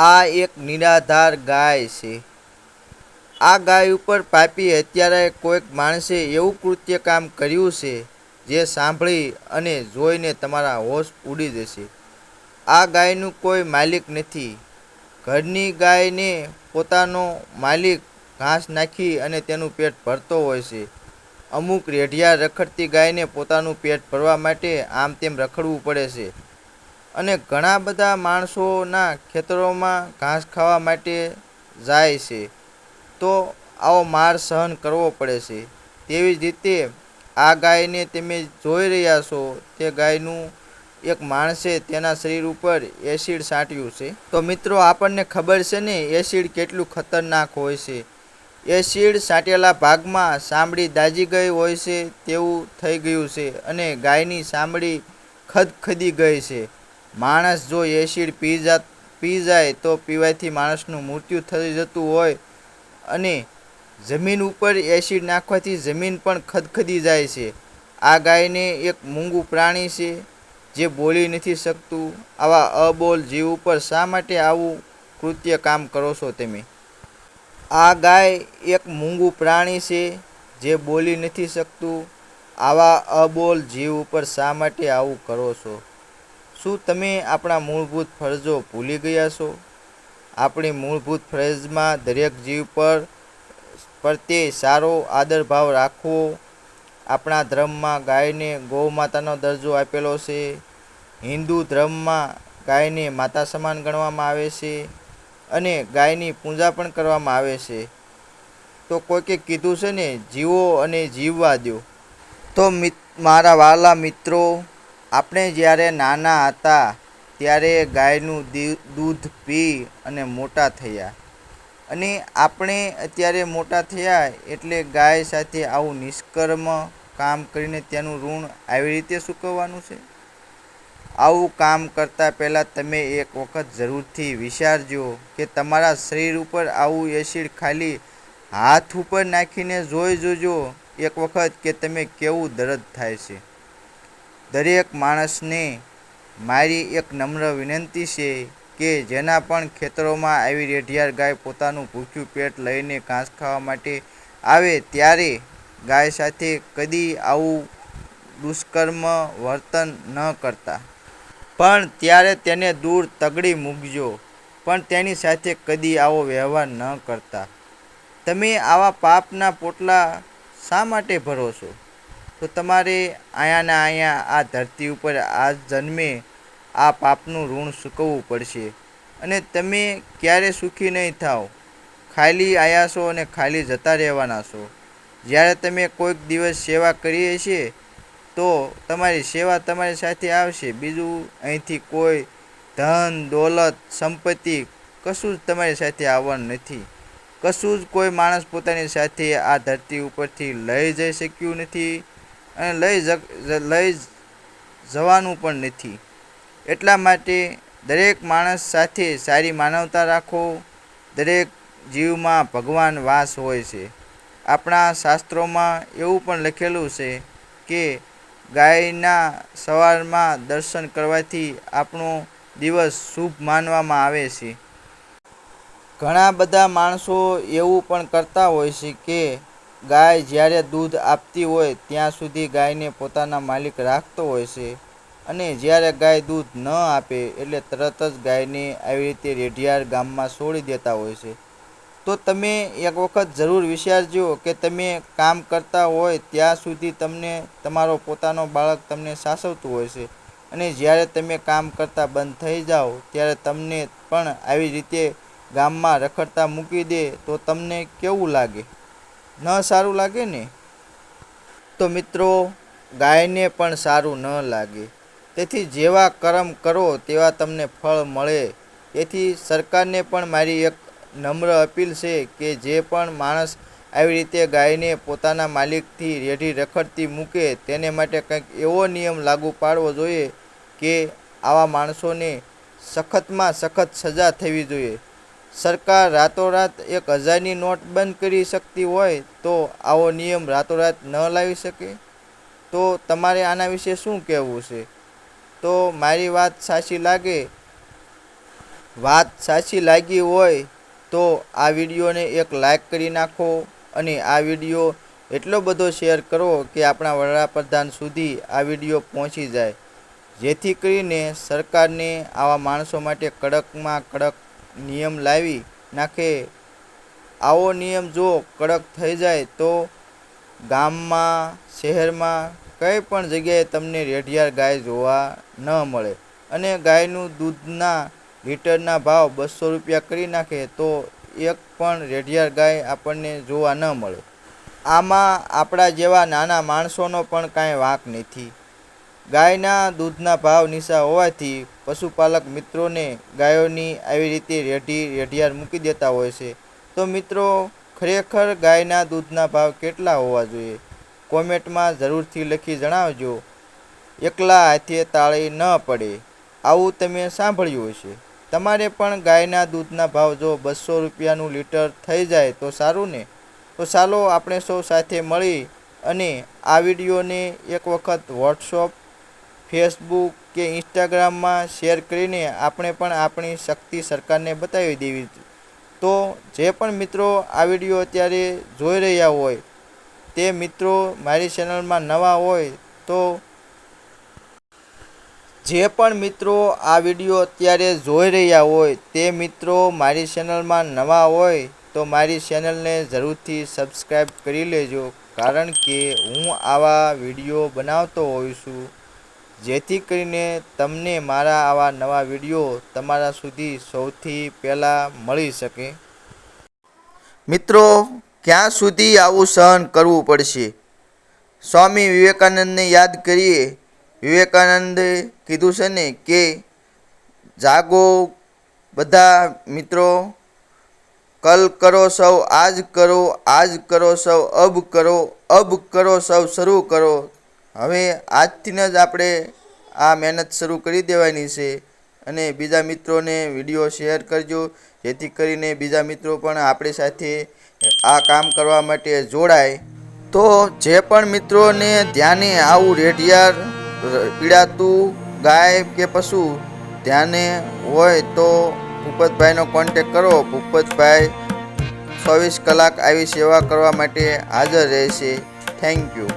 આ એક નિરાધાર ગાય છે. આ ગાય ઉપર પાપી અત્યારે કોઈક માણસે એવું કૃત્ય કામ કર્યું છે, જે સાંભળી અને જોઈને તમારા હોશ ઉડી જશે. આ ગાયનું કોઈ માલિક નથી. ઘરની ગાયને પોતાનો માલિક ઘાસ નાખી અને તેનું પેટ ભરતો હોય છે. અમુક રેઢિયા રખડતી ગાયને પોતાનું પેટ ભરવા માટે આમ તેમ રખડવું પડે છે. અને ઘણા બધા માણસોના ખેતરોમાં ઘાસ ખાવા માટે જાય છે. તો આવો માર સહન કરવો પડે છે. તેવી જ રીતે આ ગાયને તમે જોઈ રહ્યા છો. તે ગાયનું એક માણસે તેના શરીર ઉપર એસિડ છાંટ્યું છે. તો મિત્રો, આપણને ખબર છે ને, એસિડ કેટલું ખતરનાક હોય છે. એસિડ છાંટેલા ભાગમાં ચામડી દાજી ગઈ હોય છે, તેવું થઈ ગયું છે અને ગાયની ચામડી ખદખદી ગઈ છે. માણસ જો એસિડ પી જા પી જાય તો પીવાથી માણસનું મૃત્યુ થઈ જતું હોય અને જમીન ઉપર એસિડ નાખવાથી જમીન પણ ખદખદી જાય છે. આ ગાયને એક મૂંગું પ્રાણી છે જે બોલી નથી શકતું. આવા અબોલ જીવ ઉપર શા માટે આવું કૃત્ય કામ કરો છો તમે? આ ગાય એક મૂંગું પ્રાણી છે જે બોલી નથી શકતું. આવા અબોલ જીવ ઉપર શા માટે આવું કરો છો? શું તમે આપણા મૂળભૂત ફરજો ભૂલી ગયા છો? આપણી મૂળભૂત ફરજમાં દરેક જીવ પર પ્રત્યે સારો આદરભાવ રાખવો, આપણા ધર્મમાં ગાયને ગૌ માતાનો દરજ્જો આપેલો છે, હિન્દુ ધર્મમાં ગાયને માતા સમાન ગણવામાં આવે છે અને ગાયની પૂજા પણ કરવામાં આવે છે. તો કોઈકે કીધું છે ને, જીવો અને જીવવા દો તો મારા વાલા મિત્રો આપણે જ્યારે નાના હતા ત્યારે ગાયનું દૂધ પી અને મોટા થયા. અને આપણે અત્યારે મોટા થયા એટલે ગાય સાથે આવું નિષ્કર્મ કામ કરીને તેનું ઋણ આવી રીતે ચૂકવવાનું છે? આવું કામ કરતાં પહેલાં તમે એક વખત જરૂરથી વિચારજો કે તમારા શરીર ઉપર આવું એસિડ ખાલી હાથ ઉપર નાખીને જોઈ જોજો એક વખત કે તમે કેવું દર્દ થાય છે. દરેક માણસને મારી એક નમ્ર વિનંતી છે કે જેના પણ ખેતરોમાં આવી રેઢિયાર ગાય પોતાનું ભૂખ્યું પેટ લઈને ઘાસ ખાવા માટે આવે ત્યારે ગાય સાથે કદી આવું દુષ્કર્મ વર્તન ન કરતા. પણ ત્યારે તેને દૂર તગડી મૂકજો, પણ તેની સાથે કદી આવો વ્યવહાર ન કરતા. તમે આવા પાપના પોટલા શા માટે ભરો છો? તો તમારે અહીંયાના અહીંયા આ ધરતી ઉપર આ જન્મે આ પાપનું ઋણ ચૂકવવું પડશે. અને તમે ક્યારે સુખી નહીં થાવ. ખાલી આવ્યા છો અને ખાલી જતા રહેવાના છો. જ્યારે તમે કોઈક દિવસ સેવા કરીએ છીએ તો તમારી સેવા તમારી સાથે આવશે. બીજું અહીંથી કોઈ ધન, દોલત, સંપત્તિ કશું જ તમારી સાથે આવવાનું નથી. કશું જ કોઈ માણસ પોતાની સાથે આ ધરતી ઉપરથી લઈ જઈ શક્યું નથી. અને લઈ લઈ જવાનું પણ નથી. એટલા માટે દરેક માણસ સાથે સારી માનવતા રાખો. દરેક જીવમાં ભગવાન વાસ હોય છે. આપણા શાસ્ત્રોમાં એવું પણ લખેલું છે કે ગાયના સવારમાં દર્શન કરવાથી આપણો દિવસ શુભ માનવામાં આવે છે. ઘણા બધા માણસો એવું પણ કરતા હોય છે કે ગાય જ્યારે દૂધ આપતી હોય ત્યાં સુધી ગાયને પોતાના માલિક રાખતો હોય છે. અને જ્યારે ગાય દૂધ ન આપે એટલે તરત જ ગાયને આવી રીતે રેઢિયાર ગામમાં છોડી દેતા હોય છે. તો તમે એક વખત જરૂર વિચારજો કે તમે કામ કરતા હોય ત્યાં સુધી તમને તમારો પોતાનો બાળક તમને સાસવતું હોય છે. અને જ્યારે તમે કામ કરતા બંધ થઈ જાઓ, ત્યારે તમને પણ આવી રીતે ગામમાં રખડતા મૂકી દે તો તમને કેવું લાગે? ન સારું લાગે ને? તો મિત્રો, ગાયને પણ સારું ન લાગે. તેથી જેવા કર્મ કરો, તેવા તમને ફળ મળે. તેથી સરકારને પણ મારી એક નમ્ર અપીલ છે કે જે પણ માણસ આવી રીતે ગાયને પોતાના માલિકથી રેઢી રખડતી મૂકે, તેને માટે કંઈક એવો નિયમ લાગુ પાડવો જોઈએ કે આવા માણસોને સખતમાં સખત સજા થવી જોઈએ. સરકાર રાતોરાત એક હજારની નોટ બંધ કરી શકતી હોય તો આવો નિયમ રાતોરાત ન લાવી શકે? તો તમારે આના વિશે શું કહેવું છે? તો મારી વાત સાચી લાગે? વાત સાચી લાગી હોય તો આ વિડીયોને એક લાઈક કરી નાખો અને આ વીડિયો એટલો બધો શેર કરો કે આપણા વડાપ્રધાન સુધી આ વીડિયો પહોંચી જાય. જેથી કરીને સરકારને આવા માણસો માટે કડકમાં કડક નિયમ લાવી નાખે. આવો નિયમ જો કડક થઈ જાય તો ગામમાં, શહેરમાં કંઈ પણ જગ્યાએ તમને રેઢિયાર ગાય જોવા ન મળે. અને ગાયનું દૂધના લીટરના ભાવ બસો રૂપિયા કરી નાખે તો એક પણ રેઢિયાર ગાય આપણને જોવા ન મળે. આમાં આપણા જેવા નાના માણસોનો પણ કાંઈ વાંક નથી. ગાયના દૂધના ભાવ નીચા હોવાથી પશુપાલક મિત્રોને ગાયોની આવી રીતે રેઢી, રેઢિયાર મૂકી દેતા હોય છે. તો મિત્રો, ખરેખર ગાયના દૂધના ભાવ કેટલા હોવા જોઈએ? કોમેન્ટમાં જરૂરથી લખી જણાવજો. એકલા હાથે તાળી ન પડે. આવું તમે સાંભળ્યું હશે. તમારે પણ ગાયના દૂધના ભાવ જો બસો રૂપિયાનું લીટર થઈ જાય તો સારું ને? તો ચાલો આપણે સૌ સાથે મળી અને આ વિડીયોને એક વખત વોટ્સઅપ ફેસબુક કે ઇન્સ્ટાગ્રામમાં શેર કરીને આપણે પણ આપણી શક્તિ સરકારને બતાવી દેવી તો જે પણ મિત્રો આ વીડિયો અત્યારે જોઈ રહ્યા હોય, તે મિત્રો મારી ચેનલમાં નવા હોય, તો જે પણ મિત્રો આ વીડિયો અત્યારે જોઈ રહ્યા હોય, તે મિત્રો મારી ચેનલમાં નવા હોય, તો મારી ચેનલને જરૂરથી સબસ્ક્રાઈબ કરી લેજો. કારણ કે હું આવા વીડિયો બનાવતો હોઉં છું. જેથી કરીને તમને મારા આવા નવા વીડિયો તમારા સુધી સૌથી પહેલાં મળી શકે. મિત્રો, ક્યાં સુધી આવું સહન કરવું પડશે? સ્વામી વિવેકાનંદને યાદ કરીએ. વિવેકાનંદે કીધું છે ને કે, જાગો બધા મિત્રો, કલ કરો સૌ, આજ કરો આજ કરો સૌ, અબ કરો અબ કરો સૌ, શરૂ કરો. હવે આજથી જ આપણે આ મહેનત શરૂ કરી દેવાની છે અને બીજા મિત્રોને વીડિયો શેર કરજો, જેથી કરીને બીજા મિત્રો પણ આપણી સાથે આ કામ કરવા માટે જોડાય. તો જે પણ મિત્રોને ધ્યાને આવું રેઢિયાર, પીડાતું ગાય કે પશુ ધ્યાને હોય તો ભૂપતભાઈનો કોન્ટેક કરો. ભૂપતભાઈ ચોવીસ કલાક આવી સેવા કરવા માટે હાજર રહેશે. Thank you